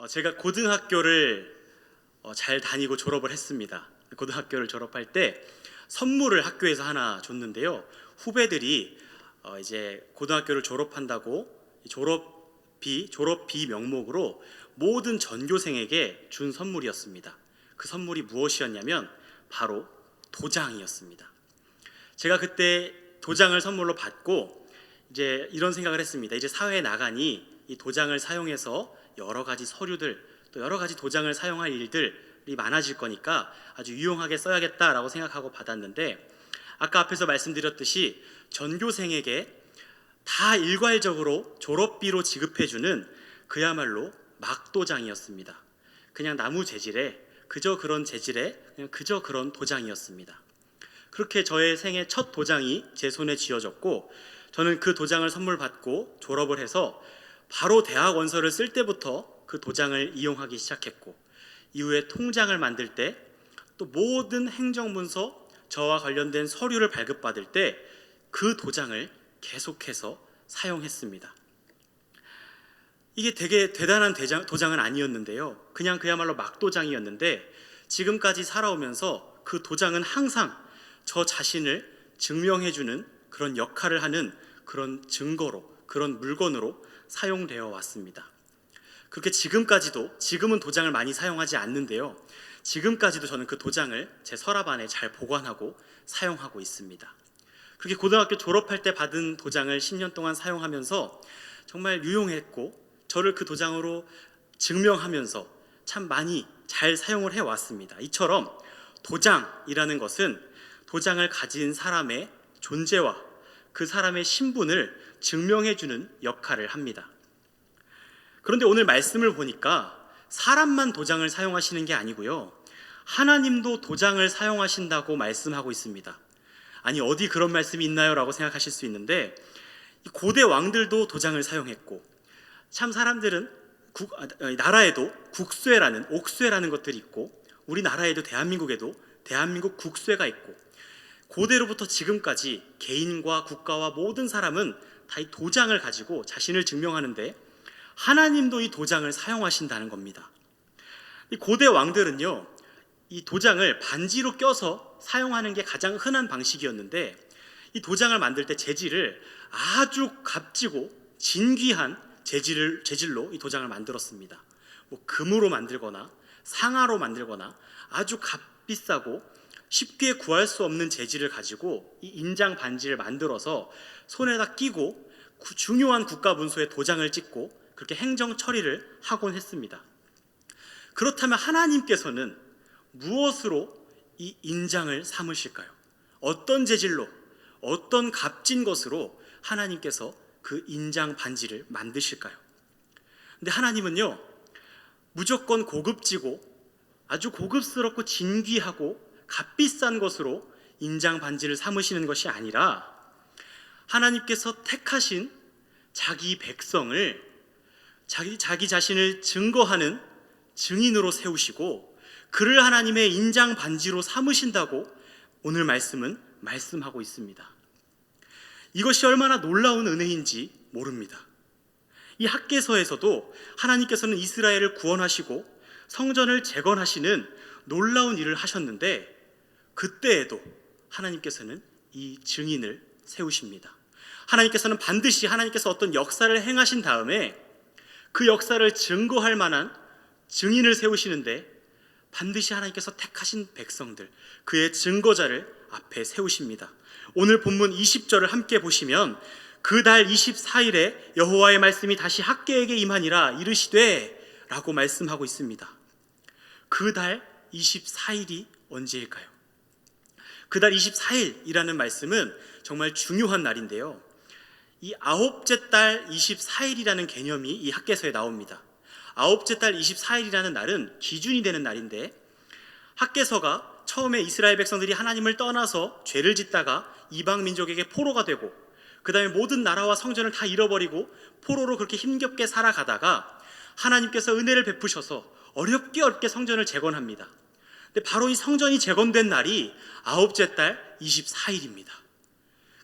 어, 제가 고등학교를 어, 잘 다니고 졸업을 했습니다. 고등학교를 졸업할 때 선물을 학교에서 하나 줬는데요. 후배들이 어, 이제 고등학교를 졸업한다고 이 졸업비 졸업비 명목으로 모든 전교생에게 준 선물이었습니다. 그 선물이 무엇이었냐면 바로 도장이었습니다. 제가 그때 도장을 선물로 받고 이제 이런 생각을 했습니다. 이제 사회에 나가니 이 도장을 사용해서 여러 가지 서류들 또 여러 가지 도장을 사용할 일들이 많아질 거니까 아주 유용하게 써야겠다라고 생각하고 받았는데 아까 앞에서 말씀드렸듯이 전교생에게 다 일괄적으로 졸업비로 지급해주는 그야말로 막도장이었습니다. 그냥 나무 재질에 그저 그런 재질에 그저 그런 도장이었습니다. 그렇게 저의 생애 첫 도장이 제 손에 쥐어졌고 저는 그 도장을 선물 받고 졸업을 해서 바로 대학 원서를 쓸 때부터 그 도장을 이용하기 시작했고 이후에 통장을 만들 때 또 모든 행정문서 저와 관련된 서류를 발급받을 때 그 도장을 계속해서 사용했습니다. 이게 되게 대단한 대장, 도장은 아니었는데요. 그냥 그야말로 막도장이었는데 지금까지 살아오면서 그 도장은 항상 저 자신을 증명해주는 그런 역할을 하는 그런 증거로 그런 물건으로 사용되어 왔습니다. 그렇게 지금까지도 지금은 도장을 많이 사용하지 않는데요. 지금까지도 저는 그 도장을 제 서랍 안에 잘 보관하고 사용하고 있습니다. 그렇게 고등학교 졸업할 때 받은 도장을 10년 동안 사용하면서 정말 유용했고 저를 그 도장으로 증명하면서 참 많이 잘 사용을 해 왔습니다. 이처럼 도장이라는 것은 도장을 가진 사람의 존재와 그 사람의 신분을 증명해 주는 역할을 합니다. 그런데 오늘 말씀을 보니까 사람만 도장을 사용하시는 게 아니고요. 하나님도 도장을 사용하신다고 말씀하고 있습니다. 아니 어디 그런 말씀이 있나요? 라고 생각하실 수 있는데 이 고대 왕들도 도장을 사용했고 참 사람들은 국, 아, 나라에도 국쇠라는 옥쇠라는 것들이 있고 우리나라에도 대한민국에도 대한민국 국쇠가 있고 고대로부터 지금까지 개인과 국가와 모든 사람은 다 이 도장을 가지고 자신을 증명하는데 하나님도 이 도장을 사용하신다는 겁니다. 이 고대 왕들은요, 이 도장을 반지로 껴서 사용하는 게 가장 흔한 방식이었는데 이 도장을 만들 때 재질을 아주 값지고 진귀한 재질을 재질로 이 도장을 만들었습니다. 뭐 금으로 만들거나 상아로 만들거나 아주 값비싸고 쉽게 구할 수 없는 재질을 가지고 이 인장 반지를 만들어서 손에다 끼고 구- 중요한 국가 문서에 도장을 찍고 그렇게 행정 처리를 하곤 했습니다. 그렇다면 하나님께서는 무엇으로 이 인장을 삼으실까요? 어떤 재질로 어떤 값진 것으로 하나님께서 그 인장 반지를 만드실까요? 근데 하나님은요 무조건 고급지고 아주 고급스럽고 진귀하고 값비싼 것으로 인장 반지를 삼으시는 것이 아니라 하나님께서 택하신 자기 백성을 자기 자기 자신을 증거하는 증인으로 세우시고 그를 하나님의 인장 반지로 삼으신다고 오늘 말씀은 말씀하고 있습니다. 이것이 얼마나 놀라운 은혜인지 모릅니다. 이 학계서에서도 하나님께서는 이스라엘을 구원하시고 성전을 재건하시는 놀라운 일을 하셨는데 그때에도 하나님께서는 이 증인을 세우십니다. 하나님께서는 반드시 하나님께서 어떤 역사를 행하신 다음에 그 역사를 증거할 만한 증인을 세우시는데 반드시 하나님께서 택하신 백성들, 그의 증거자를 앞에 세우십니다. 오늘 본문 20절을 함께 보시면 그 달 24일에 여호와의 말씀이 다시 학계에게 임하니라 이르시되 라고 말씀하고 있습니다. 그 달 24일이 언제일까요? 그달 24일이라는 말씀은 정말 중요한 날인데요. 이 아홉째 달 24일이라는 개념이 이 학계서에 나옵니다. 아홉째 달 24일이라는 날은 기준이 되는 날인데 학계서가 처음에 이스라엘 백성들이 하나님을 떠나서 죄를 짓다가 이방 민족에게 포로가 되고 그다음에 모든 나라와 성전을 다 잃어버리고 포로로 그렇게 힘겹게 살아가다가 하나님께서 은혜를 베푸셔서 어렵게 어렵게 성전을 재건합니다. 근데 바로 이 성전이 재건된 날이 아홉째 달 24일입니다.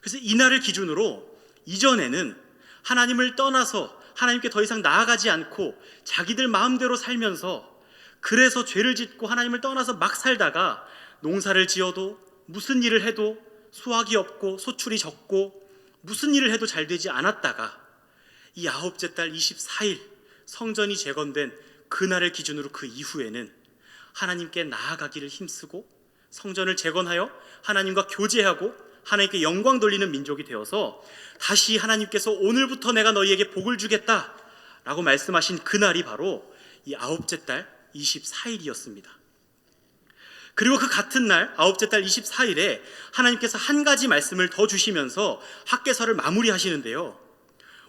그래서 이 날을 기준으로 이전에는 하나님을 떠나서 하나님께 더 이상 나아가지 않고 자기들 마음대로 살면서 그래서 죄를 짓고 하나님을 떠나서 막 살다가 농사를 지어도 무슨 일을 해도 수확이 없고 소출이 적고 무슨 일을 해도 잘 되지 않았다가 이 아홉째 달 24일 성전이 재건된 그날을 기준으로 그 이후에는 하나님께 나아가기를 힘쓰고 성전을 재건하여 하나님과 교제하고 하나님께 영광 돌리는 민족이 되어서 다시 하나님께서 오늘부터 내가 너희에게 복을 주겠다 라고 말씀하신 그날이 바로 이 아홉째 달 24일이었습니다. 그리고 그 같은 날 아홉째 달 24일에 하나님께서 한 가지 말씀을 더 주시면서 학계서를 마무리하시는데요.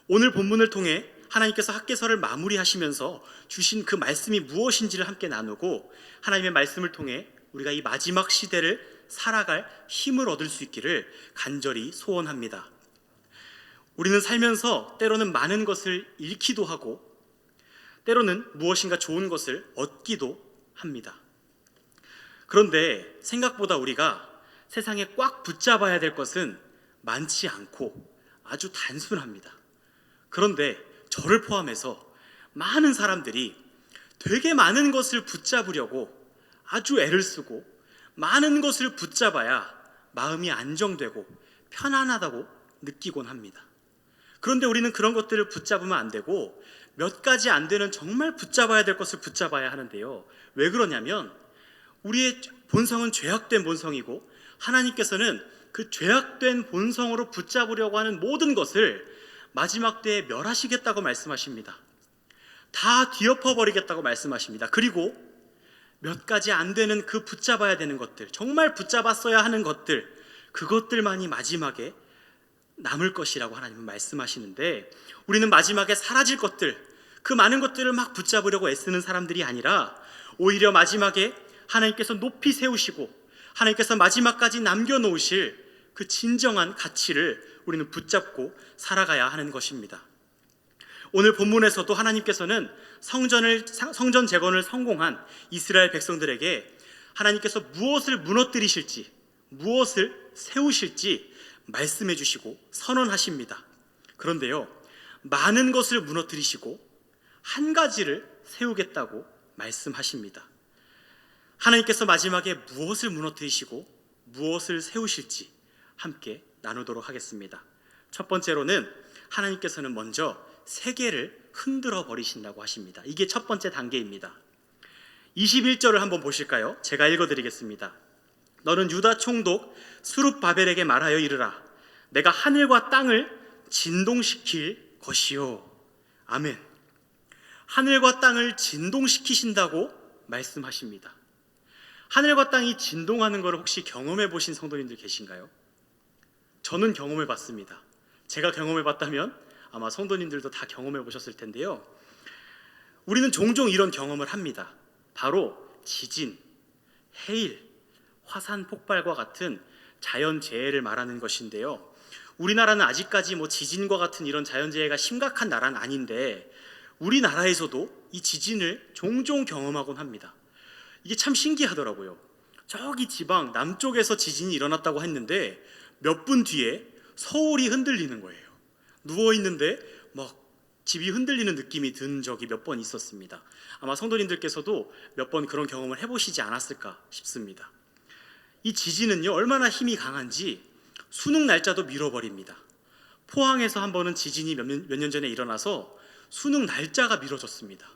오늘 본문을 통해 하나님께서 학계서를 마무리하시면서 주신 그 말씀이 무엇인지를 함께 나누고 하나님의 말씀을 통해 우리가 이 마지막 시대를 살아갈 힘을 얻을 수 있기를 간절히 소원합니다. 우리는 살면서 때로는 많은 것을 잃기도 하고 때로는 무엇인가 좋은 것을 얻기도 합니다. 그런데 생각보다 우리가 세상에 꽉 붙잡아야 될 것은 많지 않고 아주 단순합니다. 그런데 저를 포함해서 많은 사람들이 되게 많은 것을 붙잡으려고 아주 애를 쓰고 많은 것을 붙잡아야 마음이 안정되고 편안하다고 느끼곤 합니다. 그런데 우리는 그런 것들을 붙잡으면 안 되고 몇 가지 안 되는 정말 붙잡아야 될 것을 붙잡아야 하는데요. 왜 그러냐면 우리의 본성은 죄악된 본성이고 하나님께서는 그 죄악된 본성으로 붙잡으려고 하는 모든 것을 마지막 때에 멸하시겠다고 말씀하십니다. 다 뒤엎어 버리겠다고 말씀하십니다. 그리고 몇 가지 안 되는 그 붙잡아야 되는 것들, 정말 붙잡았어야 하는 것들, 그것들만이 마지막에 남을 것이라고 하나님은 말씀하시는데 우리는 마지막에 사라질 것들, 그 많은 것들을 막 붙잡으려고 애쓰는 사람들이 아니라 오히려 마지막에 하나님께서 높이 세우시고 하나님께서 마지막까지 남겨놓으실 그 진정한 가치를 우리는 붙잡고 살아가야 하는 것입니다. 오늘 본문에서도 하나님께서는 성전을 성전 재건을 성공한 이스라엘 백성들에게 하나님께서 무엇을 무너뜨리실지 무엇을 세우실지 말씀해 주시고 선언하십니다. 그런데요. 많은 것을 무너뜨리시고 한 가지를 세우겠다고 말씀하십니다. 하나님께서 마지막에 무엇을 무너뜨리시고 무엇을 세우실지 함께 나누도록 하겠습니다. 첫 번째로는 하나님께서는 먼저 세계를 흔들어 버리신다고 하십니다. 이게 첫 번째 단계입니다. 21절을 한번 보실까요? 제가 읽어 드리겠습니다. 너는 유다 총독 수룹 바벨에게 말하여 이르라 내가 하늘과 땅을 진동시킬 것이요. 아멘. 하늘과 땅을 진동시키신다고 말씀하십니다. 하늘과 땅이 진동하는 것을 혹시 경험해 보신 성도님들 계신가요? 저는 경험해 봤습니다. 제가 경험해 봤다면 아마 성도님들도 다 경험해 보셨을 텐데요. 우리는 종종 이런 경험을 합니다. 바로 지진, 해일, 화산 폭발과 같은 자연 재해를 말하는 것인데요. 우리나라는 아직까지 뭐 지진과 같은 이런 자연 재해가 심각한 나라는 아닌데 우리나라에서도 이 지진을 종종 경험하곤 합니다. 이게 참 신기하더라고요. 저기 지방 남쪽에서 지진이 일어났다고 했는데 몇 분 뒤에 서울이 흔들리는 거예요. 누워 있는데 막 집이 흔들리는 느낌이 든 적이 몇 번 있었습니다. 아마 성도님들께서도 몇 번 그런 경험을 해보시지 않았을까 싶습니다. 이 지진은요 얼마나 힘이 강한지 수능 날짜도 밀어버립니다. 포항에서 한 번은 지진이 몇년 전에 일어나서 수능 날짜가 미뤄졌습니다.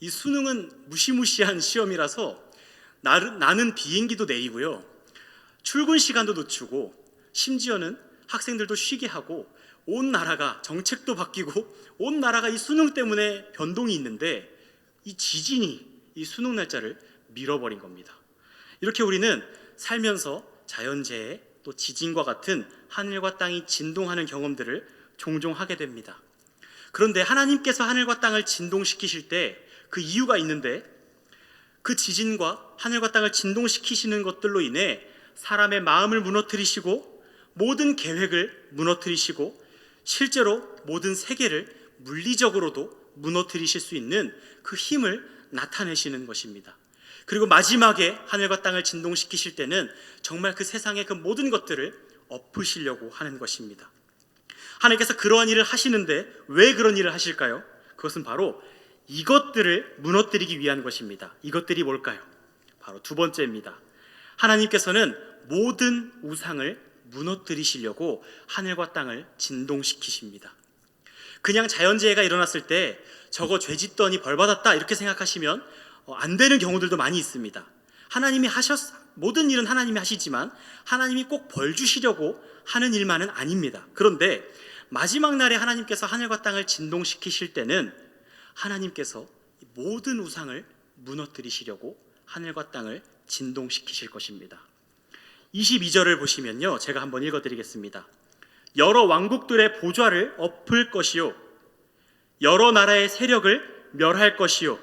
이 수능은 무시무시한 시험이라서 나는 비행기도 내리고요. 출근 시간도 늦추고 심지어는 학생들도 쉬게 하고 온 나라가 정책도 바뀌고 온 나라가 이 수능 때문에 변동이 있는데 이 지진이 이 수능 날짜를 밀어버린 겁니다. 이렇게 우리는 살면서 자연재해 또 지진과 같은 하늘과 땅이 진동하는 경험들을 종종 하게 됩니다. 그런데 하나님께서 하늘과 땅을 진동시키실 때 그 이유가 있는데 그 지진과 하늘과 땅을 진동시키시는 것들로 인해 사람의 마음을 무너뜨리시고 모든 계획을 무너뜨리시고 실제로 모든 세계를 물리적으로도 무너뜨리실 수 있는 그 힘을 나타내시는 것입니다. 그리고 마지막에 하늘과 땅을 진동시키실 때는 정말 그 세상의 그 모든 것들을 엎으시려고 하는 것입니다. 하나님께서 그러한 일을 하시는데 왜 그런 일을 하실까요? 그것은 바로 이것들을 무너뜨리기 위한 것입니다. 이것들이 뭘까요? 바로 두 번째입니다. 하나님께서는 모든 우상을 무너뜨리시려고 하늘과 땅을 진동시키십니다. 그냥 자연재해가 일어났을 때 저거 죄 짓더니 벌 받았다 이렇게 생각하시면 어, 안 되는 경우들도 많이 있습니다. 하나님이 하셨 모든 일은 하나님이 하시지만 하나님이 꼭 벌 주시려고 하는 일만은 아닙니다. 그런데 마지막 날에 하나님께서 하늘과 땅을 진동시키실 때는 하나님께서 모든 우상을 무너뜨리시려고 하늘과 땅을 진동시키실 것입니다. 22절을 보시면요. 제가 한번 읽어 드리겠습니다. 여러 왕국들의 보좌를 엎을 것이요 여러 나라의 세력을 멸할 것이요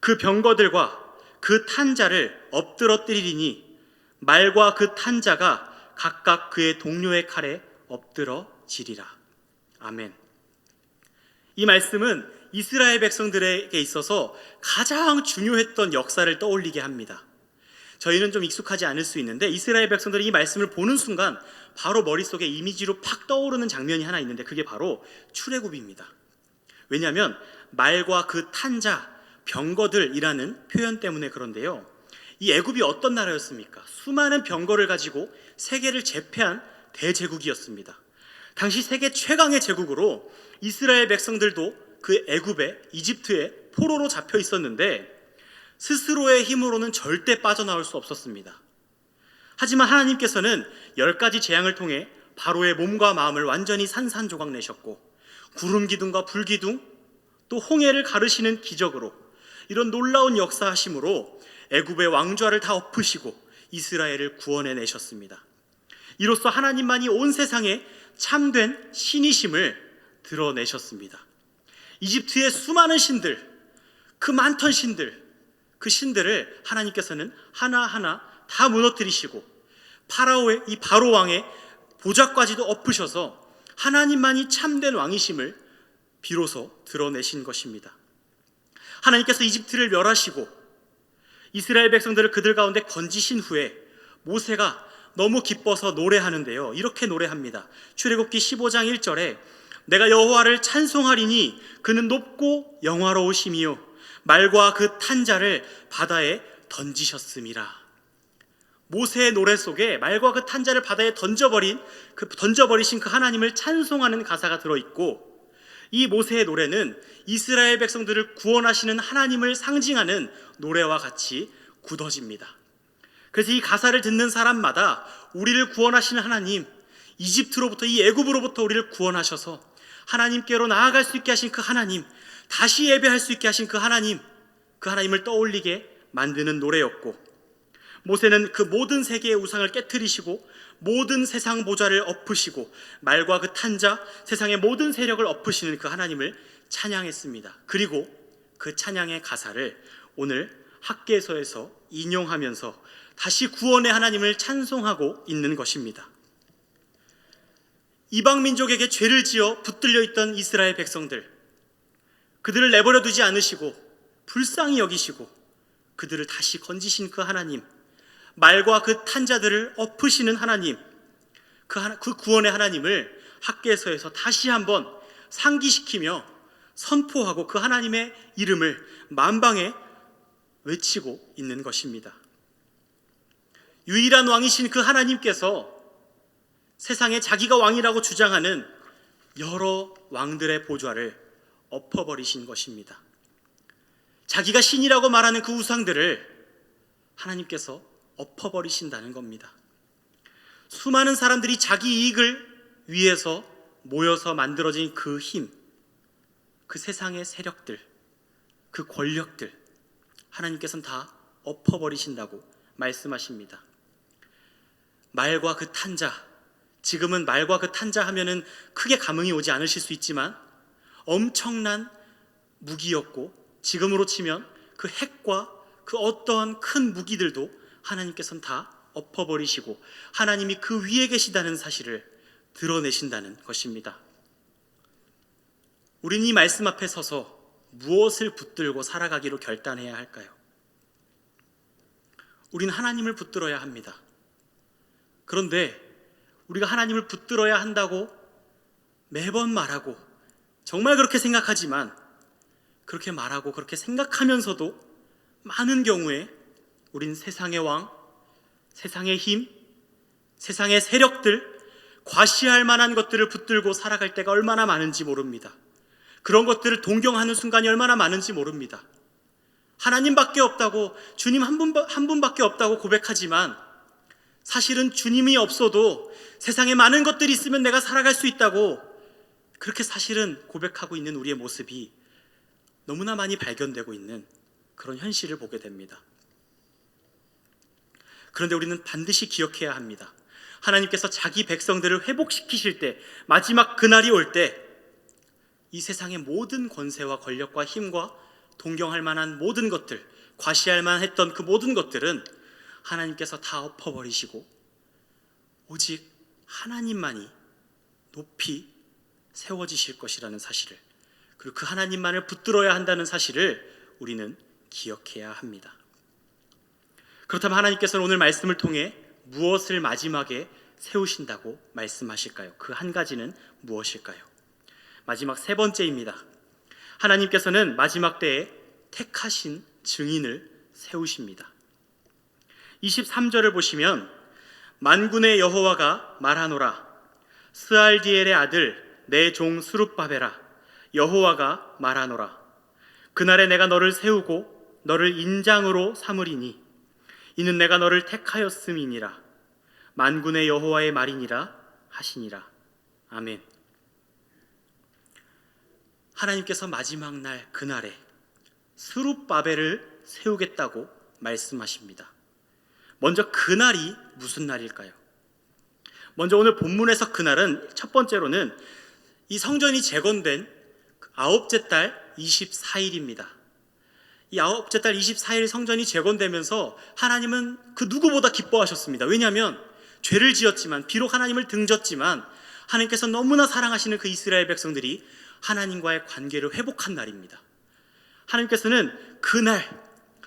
그 병거들과 그 탄자를 엎드러뜨리리니 말과 그 탄자가 각각 그의 동료의 칼에 엎드러지리라. 아멘. 이 말씀은 이스라엘 백성들에게 있어서 가장 중요했던 역사를 떠올리게 합니다. 저희는 좀 익숙하지 않을 수 있는데 이스라엘 백성들이 이 말씀을 보는 순간 바로 머릿속에 이미지로 팍 떠오르는 장면이 하나 있는데 그게 바로 출애굽입니다. 왜냐하면 말과 그 탄자 병거들이라는 표현 때문에 그런데요. 이 애굽이 어떤 나라였습니까? 수많은 병거를 가지고 세계를 제패한 대제국이었습니다. 당시 세계 최강의 제국으로 이스라엘 백성들도 그 애굽에 이집트에 포로로 잡혀 있었는데 스스로의 힘으로는 절대 빠져나올 수 없었습니다. 하지만 하나님께서는 열 가지 재앙을 통해 바로의 몸과 마음을 완전히 산산조각 내셨고 구름 기둥과 불 기둥 또 홍해를 가르시는 기적으로 이런 놀라운 역사하심으로 애굽의 왕좌를 다 엎으시고 이스라엘을 구원해 내셨습니다. 이로써 하나님만이 온 세상에 참된 신이심을 드러내셨습니다. 이집트의 수많은 신들, 그 많던 신들, 그 신들을 하나님께서는 하나하나 다 무너뜨리시고 파라오의 이 바로 왕의 보좌까지도 엎으셔서 하나님만이 참된 왕이심을 비로소 드러내신 것입니다. 하나님께서 이집트를 멸하시고 이스라엘 백성들을 그들 가운데 건지신 후에 모세가 너무 기뻐서 노래하는데요. 이렇게 노래합니다. 출애굽기 15장 1절에 내가 여호와를 찬송하리니 그는 높고 영화로우심이요 말과 그 탄자를 바다에 던지셨음이라. 모세의 노래 속에 말과 그 탄자를 바다에 던져버린 그 던져버리신 그 하나님을 찬송하는 가사가 들어 있고 이 모세의 노래는 이스라엘 백성들을 구원하시는 하나님을 상징하는 노래와 같이 굳어집니다. 그래서 이 가사를 듣는 사람마다 우리를 구원하시는 하나님, 이집트로부터 이 애굽으로부터 우리를 구원하셔서 하나님께로 나아갈 수 있게 하신 그 하나님, 다시 예배할 수 있게 하신 그 하나님, 그 하나님을 떠올리게 만드는 노래였고 모세는 그 모든 세계의 우상을 깨뜨리시고 모든 세상 보좌를 엎으시고 말과 그 탄자 세상의 모든 세력을 엎으시는 그 하나님을 찬양했습니다. 그리고 그 찬양의 가사를 오늘 학계서에서 인용하면서 다시 구원의 하나님을 찬송하고 있는 것입니다. 이방 민족에게 죄를 지어 붙들려 있던 이스라엘 백성들 그들을 내버려 두지 않으시고 불쌍히 여기시고 그들을 다시 건지신 그 하나님 말과 그 탄자들을 엎으시는 하나님, 그, 하나, 그 구원의 하나님을 학계서에서 다시 한번 상기시키며 선포하고 그 하나님의 이름을 만방에 외치고 있는 것입니다. 유일한 왕이신 그 하나님께서 세상에 자기가 왕이라고 주장하는 여러 왕들의 보좌를 엎어버리신 것입니다. 자기가 신이라고 말하는 그 우상들을 하나님께서 엎어버리신다는 겁니다. 수많은 사람들이 자기 이익을 위해서 모여서 만들어진 그 힘, 그 세상의 세력들, 그 권력들, 하나님께서는 다 엎어버리신다고 말씀하십니다. 말과 그 탄자, 지금은 말과 그 탄자 하면은 크게 감흥이 오지 않으실 수 있지만 엄청난 무기였고 지금으로 치면 그 핵과 그 어떠한 큰 무기들도 하나님께서는 다 엎어버리시고 하나님이 그 위에 계시다는 사실을 드러내신다는 것입니다. 우리는 이 말씀 앞에 서서 무엇을 붙들고 살아가기로 결단해야 할까요? 우리는 하나님을 붙들어야 합니다. 그런데 우리가 하나님을 붙들어야 한다고 매번 말하고 정말 그렇게 생각하지만 그렇게 말하고 그렇게 생각하면서도 많은 경우에 우린 세상의 왕, 세상의 힘, 세상의 세력들, 과시할 만한 것들을 붙들고 살아갈 때가 얼마나 많은지 모릅니다. 그런 것들을 동경하는 순간이 얼마나 많은지 모릅니다. 하나님밖에 없다고 주님 한, 분, 한 분밖에 없다고 고백하지만 사실은 주님이 없어도 세상에 많은 것들이 있으면 내가 살아갈 수 있다고 그렇게 사실은 고백하고 있는 우리의 모습이 너무나 많이 발견되고 있는 그런 현실을 보게 됩니다. 그런데 우리는 반드시 기억해야 합니다. 하나님께서 자기 백성들을 회복시키실 때 마지막 그날이 올 때 이 세상의 모든 권세와 권력과 힘과 동경할 만한 모든 것들, 과시할 만했던 그 모든 것들은 하나님께서 다 엎어버리시고 오직 하나님만이 높이 세워지실 것이라는 사실을 그리고 그 하나님만을 붙들어야 한다는 사실을 우리는 기억해야 합니다. 그렇다면 하나님께서는 오늘 말씀을 통해 무엇을 마지막에 세우신다고 말씀하실까요? 그 한 가지는 무엇일까요? 마지막 세 번째입니다. 하나님께서는 마지막 때에 택하신 증인을 세우십니다. 23절을 보시면 만군의 여호와가 말하노라 스알디엘의 아들 내 종 수룹바베라 여호와가 말하노라 그날에 내가 너를 세우고 너를 인장으로 삼으리니 이는 내가 너를 택하였음이니라 만군의 여호와의 말이니라 하시니라 아멘 하나님께서 마지막 날 그날에 스룹바벨을 세우겠다고 말씀하십니다. 먼저 그날이 무슨 날일까요? 먼저 오늘 본문에서 그날은 첫 번째로는 이 성전이 재건된 아홉째 달 24일입니다. 이 아홉째 달 24일 성전이 재건되면서 하나님은 그 누구보다 기뻐하셨습니다. 왜냐하면 죄를 지었지만 비록 하나님을 등졌지만 하나님께서 너무나 사랑하시는 그 이스라엘 백성들이 하나님과의 관계를 회복한 날입니다. 하나님께서는 그날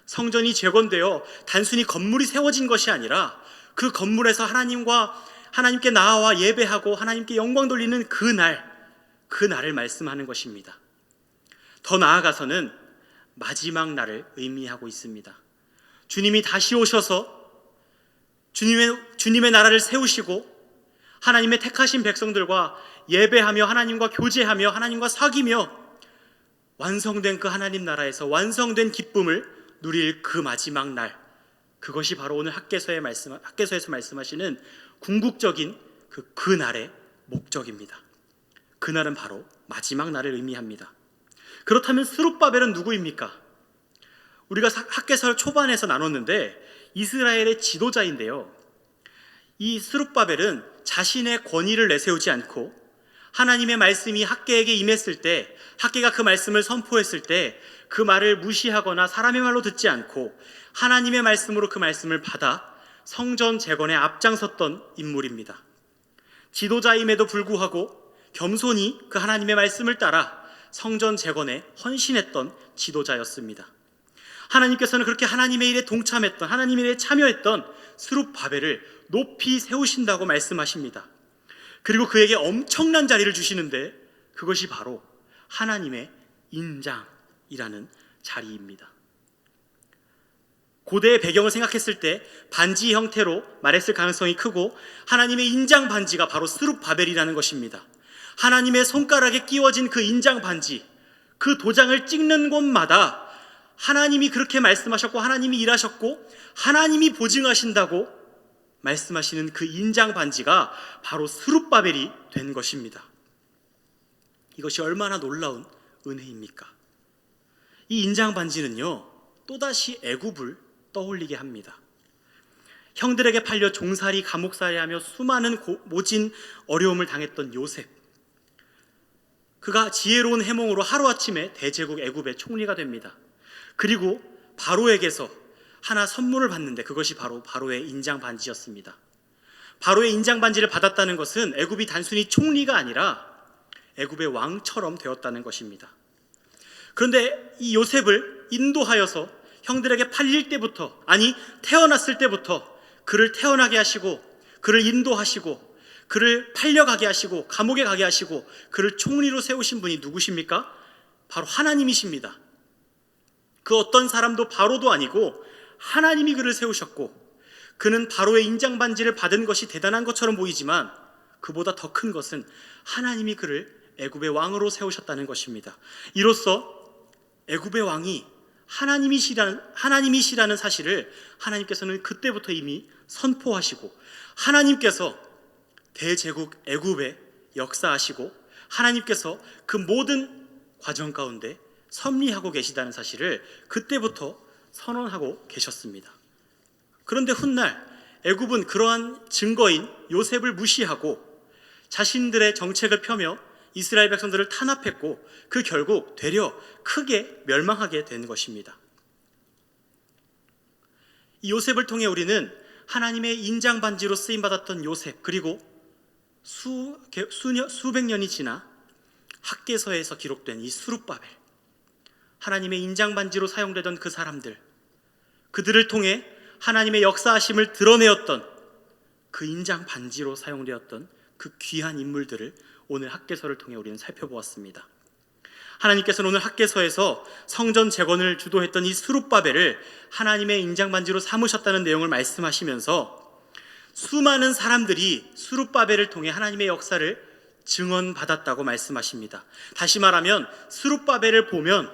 성전이 재건되어 단순히 건물이 세워진 것이 아니라 그 건물에서 하나님과 하나님께 나아와 예배하고 하나님께 영광 돌리는 그 날, 그 날을 말씀하는 것입니다. 더 나아가서는 마지막 날을 의미하고 있습니다. 주님이 다시 오셔서 주님의, 주님의 나라를 세우시고 하나님의 택하신 백성들과 예배하며 하나님과 교제하며 하나님과 사귀며 완성된 그 하나님 나라에서 완성된 기쁨을 누릴 그 마지막 날 그것이 바로 오늘 학계서에 말씀 학계서에서 말씀하시는 궁극적인 그 그 날의 목적입니다. 그날은 바로 마지막 날을 의미합니다. 그렇다면 스룹바벨은 누구입니까? 우리가 학계서 초반에서 나눴는데 이스라엘의 지도자인데요. 이 스룹바벨은 자신의 권위를 내세우지 않고 하나님의 말씀이 학계에게 임했을 때 학계가 그 말씀을 선포했을 때 그 말을 무시하거나 사람의 말로 듣지 않고 하나님의 말씀으로 그 말씀을 받아 성전 재건에 앞장섰던 인물입니다. 지도자임에도 불구하고 겸손히 그 하나님의 말씀을 따라 성전 재건에 헌신했던 지도자였습니다. 하나님께서는 그렇게 하나님의 일에 동참했던 하나님의 일에 참여했던 스룹 바벨을 높이 세우신다고 말씀하십니다. 그리고 그에게 엄청난 자리를 주시는데 그것이 바로 하나님의 인장이라는 자리입니다. 고대의 배경을 생각했을 때 반지 형태로 말했을 가능성이 크고 하나님의 인장 반지가 바로 스룹 바벨이라는 것입니다. 하나님의 손가락에 끼워진 그 인장 반지, 그 도장을 찍는 곳마다 하나님이 그렇게 말씀하셨고 하나님이 일하셨고 하나님이 보증하신다고 말씀하시는 그 인장 반지가 바로 스룹바벨이 된 것입니다. 이것이 얼마나 놀라운 은혜입니까? 이 인장 반지는요 또다시 애굽을 떠올리게 합니다. 형들에게 팔려 종살이 감옥살이하며 수많은 고, 모진 어려움을 당했던 요셉. 그가 지혜로운 해몽으로 하루아침에 대제국 애굽의 총리가 됩니다. 그리고 바로에게서 하나 선물을 받는데 그것이 바로 바로의 인장 반지였습니다. 바로의 인장 반지를 받았다는 것은 애굽이 단순히 총리가 아니라 애굽의 왕처럼 되었다는 것입니다. 그런데 이 요셉을 인도하여서 형들에게 팔릴 때부터 아니 태어났을 때부터 그를 태어나게 하시고 그를 인도하시고 그를 팔려가게 하시고 감옥에 가게 하시고 그를 총리로 세우신 분이 누구십니까? 바로 하나님이십니다. 그 어떤 사람도 바로도 아니고 하나님이 그를 세우셨고 그는 바로의 인장 반지를 받은 것이 대단한 것처럼 보이지만 그보다 더 큰 것은 하나님이 그를 애굽의 왕으로 세우셨다는 것입니다. 이로써 애굽의 왕이 하나님이시라는 하나님이시라는 사실을 하나님께서는 그때부터 이미 선포하시고 하나님께서 대제국 애굽에 역사하시고 하나님께서 그 모든 과정 가운데 섭리하고 계시다는 사실을 그때부터 선언하고 계셨습니다. 그런데 훗날 애굽은 그러한 증거인 요셉을 무시하고 자신들의 정책을 펴며 이스라엘 백성들을 탄압했고 그 결국 되려 크게 멸망하게 된 것입니다. 이 요셉을 통해 우리는 하나님의 인장 반지로 쓰임 받았던 요셉 그리고 수, 수년, 수백 년이 지나 학계서에서 기록된 이 수룹바벨 하나님의 인장 반지로 사용되던 그 사람들 그들을 통해 하나님의 역사하심을 드러내었던 그 인장 반지로 사용되었던 그 귀한 인물들을 오늘 학계서를 통해 우리는 살펴보았습니다. 하나님께서는 오늘 학계서에서 성전 재건을 주도했던 이 수룹바벨을 하나님의 인장 반지로 삼으셨다는 내용을 말씀하시면서 수많은 사람들이 수룹바벨을 통해 하나님의 역사를 증언받았다고 말씀하십니다. 다시 말하면 수룹바벨을 보면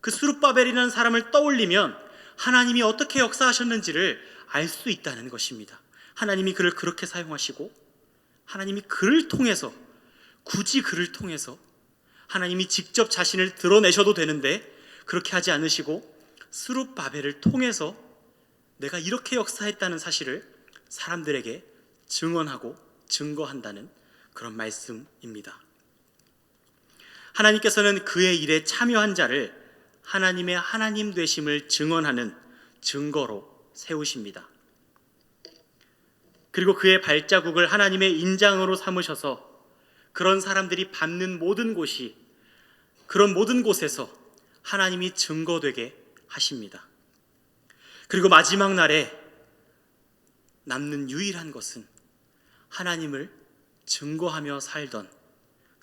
그 수룹바벨이라는 사람을 떠올리면 하나님이 어떻게 역사하셨는지를 알 수 있다는 것입니다. 하나님이 그를 그렇게 사용하시고 하나님이 그를 통해서 굳이 그를 통해서 하나님이 직접 자신을 드러내셔도 되는데 그렇게 하지 않으시고 스룹바벨을 통해서 내가 이렇게 역사했다는 사실을 사람들에게 증언하고 증거한다는 그런 말씀입니다. 하나님께서는 그의 일에 참여한 자를 하나님의 하나님 되심을 증언하는 증거로 세우십니다. 그리고 그의 발자국을 하나님의 인장으로 삼으셔서 그런 사람들이 밟는 모든 곳이 그런 모든 곳에서 하나님이 증거되게 하십니다. 그리고 마지막 날에 남는 유일한 것은 하나님을 증거하며 살던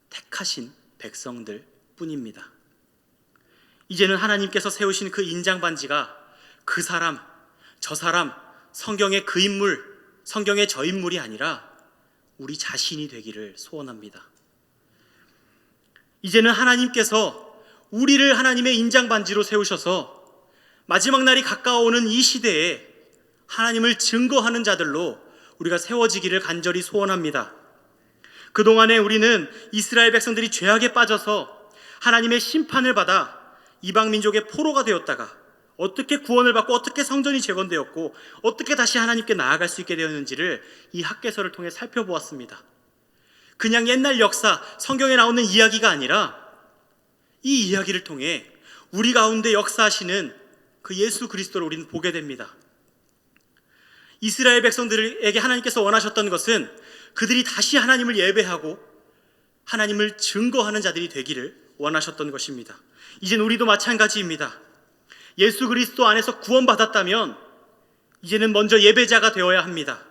택하신 백성들 뿐입니다. 이제는 하나님께서 세우신 그 인장 반지가 그 사람, 저 사람, 성경의 그 인물, 성경의 저 인물이 아니라 우리 자신이 되기를 소원합니다. 이제는 하나님께서 우리를 하나님의 인장 반지로 세우셔서 마지막 날이 가까워오는 이 시대에 하나님을 증거하는 자들로 우리가 세워지기를 간절히 소원합니다. 그동안에 우리는 이스라엘 백성들이 죄악에 빠져서 하나님의 심판을 받아 이방 민족의 포로가 되었다가 어떻게 구원을 받고 어떻게 성전이 재건되었고 어떻게 다시 하나님께 나아갈 수 있게 되었는지를 이 학계서를 통해 살펴보았습니다. 그냥 옛날 역사, 성경에 나오는 이야기가 아니라 이 이야기를 통해 우리 가운데 역사하시는 그 예수 그리스도를 우리는 보게 됩니다. 이스라엘 백성들에게 하나님께서 원하셨던 것은 그들이 다시 하나님을 예배하고 하나님을 증거하는 자들이 되기를 원하셨던 것입니다. 이젠 우리도 마찬가지입니다. 예수 그리스도 안에서 구원받았다면 이제는 먼저 예배자가 되어야 합니다.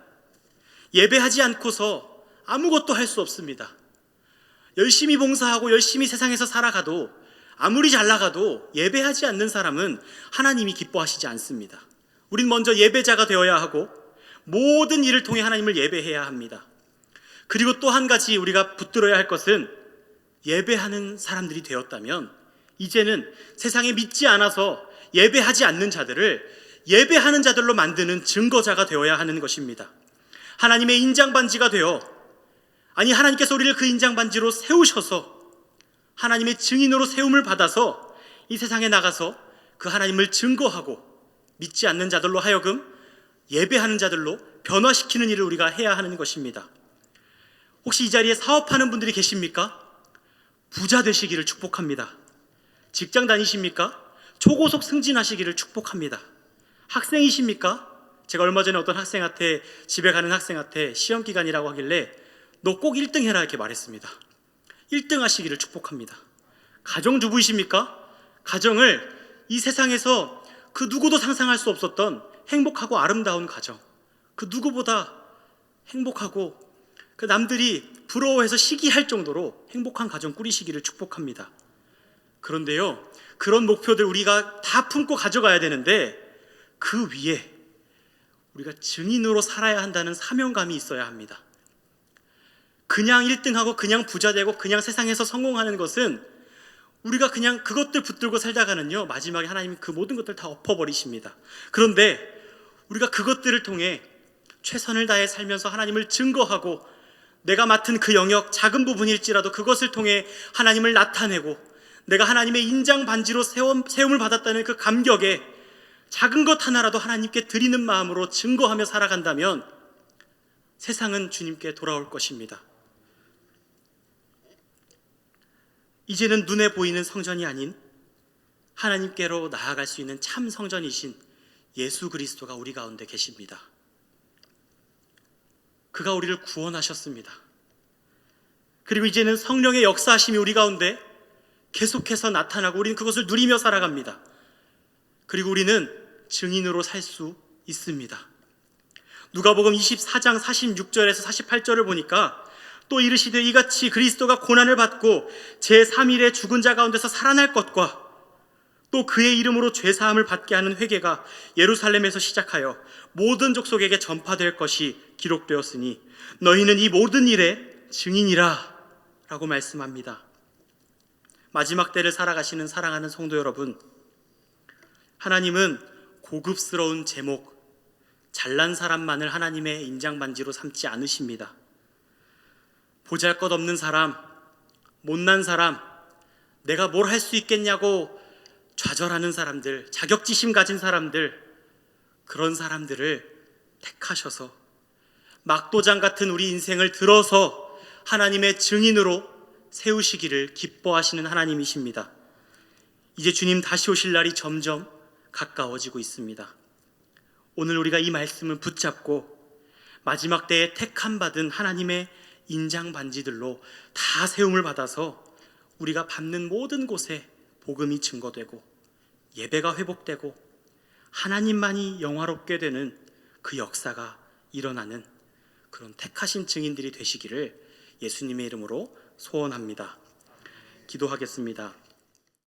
예배하지 않고서 아무것도 할 수 없습니다. 열심히 봉사하고 열심히 세상에서 살아가도 아무리 잘 나가도 예배하지 않는 사람은 하나님이 기뻐하시지 않습니다. 우린 먼저 예배자가 되어야 하고 모든 일을 통해 하나님을 예배해야 합니다. 그리고 또 한 가지 우리가 붙들어야 할 것은 예배하는 사람들이 되었다면 이제는 세상에 믿지 않아서 예배하지 않는 자들을 예배하는 자들로 만드는 증거자가 되어야 하는 것입니다. 하나님의 인장 반지가 되어 아니 하나님께서 우리를 그 인장 반지로 세우셔서 하나님의 증인으로 세움을 받아서 이 세상에 나가서 그 하나님을 증거하고 믿지 않는 자들로 하여금 예배하는 자들로 변화시키는 일을 우리가 해야 하는 것입니다. 혹시 이 자리에 사업하는 분들이 계십니까? 부자 되시기를 축복합니다. 직장 다니십니까? 초고속 승진하시기를 축복합니다. 학생이십니까? 제가 얼마 전에 어떤 학생한테 집에 가는 학생한테 시험 기간이라고 하길래 너 꼭 1등 해라 이렇게 말했습니다. 1등 하시기를 축복합니다. 가정주부이십니까? 가정을 이 세상에서 그 누구도 상상할 수 없었던 행복하고 아름다운 가정. 그 누구보다 행복하고 그 남들이 부러워해서 시기할 정도로 행복한 가정 꾸리시기를 축복합니다. 그런데요, 그런 목표들 우리가 다 품고 가져가야 되는데 그 위에 우리가 증인으로 살아야 한다는 사명감이 있어야 합니다. 그냥 1등하고 그냥 부자 되고 그냥 세상에서 성공하는 것은 우리가 그냥 그것들 붙들고 살다가는요 마지막에 하나님이 그 모든 것들 다 엎어버리십니다. 그런데 우리가 그것들을 통해 최선을 다해 살면서 하나님을 증거하고 내가 맡은 그 영역 작은 부분일지라도 그것을 통해 하나님을 나타내고 내가 하나님의 인장 반지로 세움, 세움을 받았다는 그 감격에 작은 것 하나라도 하나님께 드리는 마음으로 증거하며 살아간다면 세상은 주님께 돌아올 것입니다. 이제는 눈에 보이는 성전이 아닌 하나님께로 나아갈 수 있는 참 성전이신 예수 그리스도가 우리 가운데 계십니다. 그가 우리를 구원하셨습니다. 그리고 이제는 성령의 역사하심이 우리 가운데 계속해서 나타나고 우리는 그것을 누리며 살아갑니다. 그리고 우리는 증인으로 살 수 있습니다. 누가복음 24장 46절에서 48절을 보니까 또 이르시되 이같이 그리스도가 고난을 받고 제 3일에 죽은 자 가운데서 살아날 것과 또 그의 이름으로 죄 사함을 받게 하는 회개가 예루살렘에서 시작하여 모든 족속에게 전파될 것이 기록되었으니 너희는 이 모든 일에 증인이라 라고 말씀합니다. 마지막 때를 살아가시는 사랑하는 성도 여러분 하나님은 고급스러운 제목 잘난 사람만을 하나님의 인장 반지로 삼지 않으십니다. 보잘 것 없는 사람, 못난 사람, 내가 뭘 할 수 있겠냐고 좌절하는 사람들, 자격지심 가진 사람들, 그런 사람들을 택하셔서 막도장 같은 우리 인생을 들어서 하나님의 증인으로 세우시기를 기뻐하시는 하나님이십니다. 이제 주님 다시 오실 날이 점점 가까워지고 있습니다. 오늘 우리가 이 말씀을 붙잡고 마지막 때에 택함 받은 하나님의 인장 반지들로 다 세움을 받아서 우리가 밟는 모든 곳에 복음이 증거되고 예배가 회복되고 하나님만이 영화롭게 되는 그 역사가 일어나는 그런 택하신 증인들이 되시기를 예수님의 이름으로 소원합니다. 기도하겠습니다.